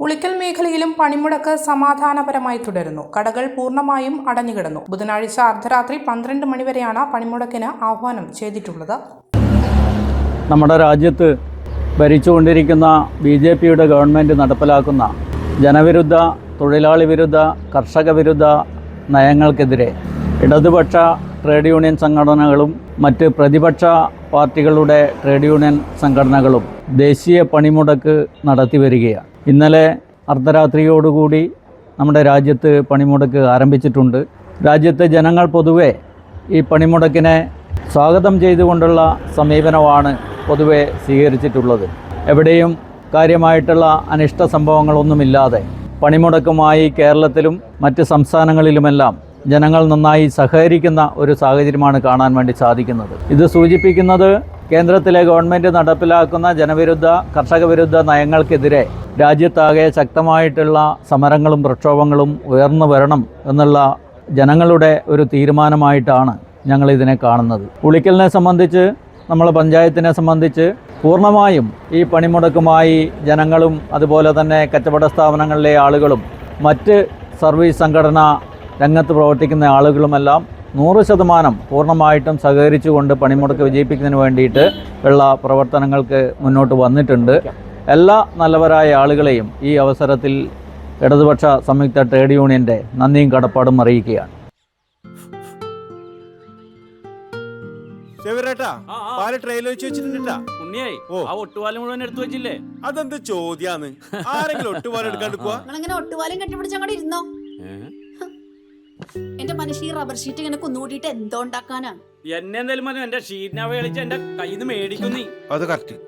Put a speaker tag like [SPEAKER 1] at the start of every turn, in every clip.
[SPEAKER 1] ഉളിക്കൽ മേഖലയിലും പണിമുടക്ക് സമാധാനപരമായി തുടരുന്നു. കടകൾ പൂർണമായും അടഞ്ഞുകിടന്നു. ബുധനാഴ്ച അർദ്ധരാത്രി പന്ത്രണ്ട് മണിവരെയാണ് പണിമുടക്കിന് ആഹ്വാനം ചെയ്തിട്ടുള്ളത്.
[SPEAKER 2] നമ്മുടെ രാജ്യത്ത് ഭരിച്ചുകൊണ്ടിരിക്കുന്ന ബി ജെ പിയുടെ ഗവൺമെന്റ് നടപ്പിലാക്കുന്ന ജനവിരുദ്ധ തൊഴിലാളി വിരുദ്ധ കർഷക വിരുദ്ധ നയങ്ങൾക്കെതിരെ ഇടതുപക്ഷ ട്രേഡ് യൂണിയൻ സംഘടനകളും മറ്റ് പ്രതിപക്ഷ പാർട്ടികളുടെ ട്രേഡ് യൂണിയൻ സംഘടനകളും ദേശീയ പണിമുടക്ക് നടത്തി വരികയാണ് ഇന്നലെ അർദ്ധരാത്രിയോടുകൂടി നമ്മുടെ രാജ്യത്ത് പണിമുടക്ക് ആരംഭിച്ചിട്ടുണ്ട്. രാജ്യത്തെ ജനങ്ങൾ പൊതുവെ ഈ പണിമുടക്കിനെ സ്വാഗതം ചെയ്തുകൊണ്ടുള്ള സമീപനമാണ് പൊതുവെ സ്വീകരിച്ചിട്ടുള്ളത്. എവിടെയും കാര്യമായിട്ടുള്ള അനിഷ്ട സംഭവങ്ങളൊന്നുമില്ലാതെ പണിമുടക്കുമായി കേരളത്തിലും മറ്റ് സംസ്ഥാനങ്ങളിലുമെല്ലാം ജനങ്ങൾ നന്നായി സഹകരിക്കുന്ന ഒരു സാഹചര്യമാണ് കാണാൻ വേണ്ടി സാധിക്കുന്നത്. ഇത് സൂചിപ്പിക്കുന്നത് കേന്ദ്രത്തിലെ ഗവൺമെന്റ് നടപ്പിലാക്കുന്ന ജനവിരുദ്ധ കർഷകവിരുദ്ധ നയങ്ങൾക്കെതിരെ രാജ്യത്താകെ ശക്തമായിട്ടുള്ള സമരങ്ങളും പ്രക്ഷോഭങ്ങളും ഉയർന്നു വരണം എന്നുള്ള ജനങ്ങളുടെ ഒരു തീരുമാനമായിട്ടാണ് ഞങ്ങൾ ഇതിനെ കാണുന്നത്. ഉളിക്കലിനെ സംബന്ധിച്ച് നമ്മളെ പഞ്ചായത്തിനെ സംബന്ധിച്ച് പൂർണമായും ഈ പണിമുടക്കുമായി ജനങ്ങളും അതുപോലെ തന്നെ കച്ചവട സ്ഥാപനങ്ങളിലെ ആളുകളും മറ്റ് സർവീസ് സംഘടന രംഗത്ത് പ്രവർത്തിക്കുന്ന ആളുകളുമെല്ലാം നൂറ് ശതമാനം പൂർണമായിട്ടും സഹകരിച്ചുകൊണ്ട് പണിമുടക്ക് വിജയിപ്പിക്കുന്നതിന് വേണ്ടിയിട്ട് ഉള്ള പ്രവർത്തനങ്ങൾക്ക് മുന്നോട്ട് വന്നിട്ടുണ്ട്. എല്ലാ നല്ലവരായ ആളുകളെയും ഈ അവസരത്തിൽ ഇടതുപക്ഷ സംയുക്ത ട്രേഡ് യൂണിയന്റെ നന്ദിയും കടപ്പാടും അറിയിക്കുകയാണ്.
[SPEAKER 3] അതെന്ത് ചോദ്യാന്ന്? ആരെങ്കിലും
[SPEAKER 4] ഒട്ടുപാൽ ഇരുന്നോ? എന്റെ മനുഷ്യ ഈ റബ്ബർ ഷീറ്റ് ഇങ്ങനെ കുന്നുകൂട്ടിയിട്ട് എന്തോ ഉണ്ടാക്കാനാ
[SPEAKER 5] എന്നെ എന്തായാലും എന്റെ ഷീറ്റിനെ കളിച്ച് എന്റെ കയ്യിൽ നിന്ന് മേടിക്കുന്നു നീ.
[SPEAKER 3] അത് കറക്റ്റ്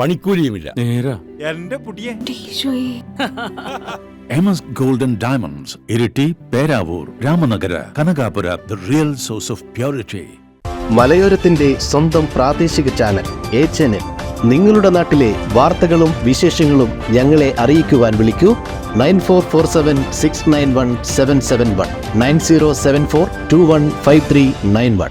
[SPEAKER 6] പണിക്കൂലിയുമില്ല.
[SPEAKER 5] നേരാ.
[SPEAKER 3] എന്റെ പുടിയെ.
[SPEAKER 7] M S golden diamonds Iritty Peravoor Ramanagara Kanakapura the real source of purity
[SPEAKER 8] മലയോരത്തിന്റെ സ്വന്തം പ്രാദേശിക ചാനൽ എച്ച് എൻ എൻ നിങ്ങളുടെ നാട്ടിലെ വാർത്തകളും വിശേഷങ്ങളും ഞങ്ങളെ അറിയിക്കുവാൻ വിളിക്കൂ. Nine four four seven six nine one seven seven one. Nine zero seven four two one five three nine one.